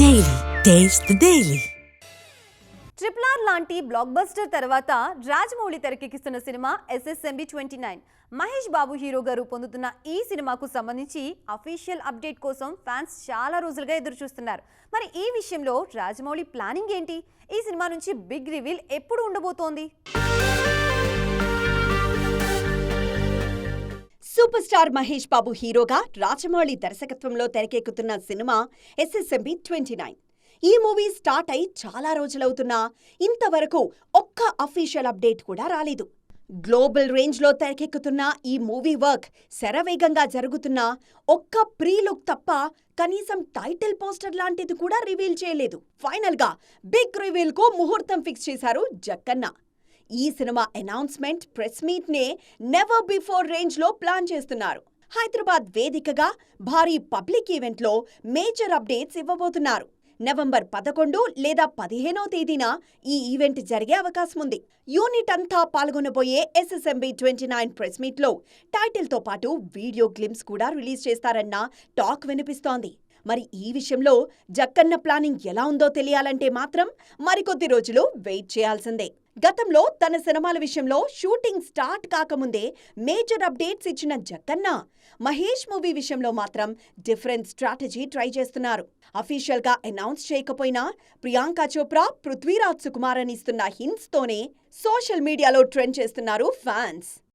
Daily taste the Daily. Triple R లాంటి blockbuster తర్వాత రాజమౌళి తెరకెక్కిస్తున్న cinema SSMB twenty nine Mahesh Babu హీరోగా రూపొందుతున్న ఈ సినిమాకు సంబంధించి అఫీషియల్ అప్డేట్ కోసం ఫ్యాన్స్ చాలా రోజులుగా ఎదురు చూస్తున్నారు మరి ఈ విషయంలో రాజమౌళి ప్లానింగ్ ఏంటి? ఈ సినిమా నుంచి బిగ్ రివీల్ ఎప్పుడు ఉండబోతోంది? సూపర్ స్టార్ మహేష్ బాబు హీరోగా రాజమౌళి దర్శకత్వంలో తెరకెక్కుతున్న సినిమా ఎస్ఎస్ఎంబి ట్వంటీ నైన్ ఈ మూవీ స్టార్ట్ అయి చాలా రోజులవుతున్నా ఇంతవరకు ఒక్క అఫీషియల్ అప్డేట్ కూడా రాలేదు. గ్లోబల్ రేంజ్లో తెరకెక్కుతున్న ఈ మూవీ వర్క్ శరవేగంగా జరుగుతున్నా ఒక్క ప్రీ లుక్ తప్ప కనీసం టైటిల్ పోస్టర్ లాంటిది కూడా రివీల్ చేయలేదు. ఫైనల్గా బిగ్ రివీల్కు ముహూర్తం ఫిక్స్ చేశారు జక్కన్న. ఈ సినిమా అనౌన్స్మెంట్ ప్రెస్ మీట్ నే నెవర్ బిఫోర్ రేంజ్లో ప్లాన్ చేస్తున్నారు. హైదరాబాద్ వేదికగా భారీ పబ్లిక్ ఈవెంట్లో మేజర్ అప్డేట్స్ ఇవ్వబోతున్నారు. నవంబర్ పదకొండు లేదా పదిహేనో తేదీన ఈ ఈవెంట్ జరిగే అవకాశం ఉంది. యూనిట్ అంతా పాల్గొనబోయే ఎస్ఎస్ఎంబి ట్వంటీ నైన్ ప్రెస్ మీట్లో పాటు వీడియో గ్లిమ్స్ కూడా రిలీజ్ చేస్తారన్న టాక్ వినిపిస్తోంది. మరి ఈ విషయంలో జక్కన్న ప్లానింగ్ ఎలా ఉందో తెలియాలంటే మాత్రం మరికొద్ది రోజులు వెయిట్ చేయాల్సిందే. గతంలో తన సినిమాల విషయంలో షూటింగ్ స్టార్ట్ కాకముందే మేజర్ అప్డేట్స్ ఇచ్చిన జక్కన్న మహేష్ మూవీ విషయంలో మాత్రం డిఫరెంట్ స్ట్రాటజీ ట్రై చేస్తున్నారు. అఫీషియల్గా అనౌన్స్ చేయకపోయినా ప్రియాంక చోప్రా పృథ్వీరాజ్ సుకుమార్ అని ఇస్తున్న హింట్స్తోనే సోషల్ మీడియాలో ట్రెండ్ చేస్తున్నారు ఫ్యాన్స్.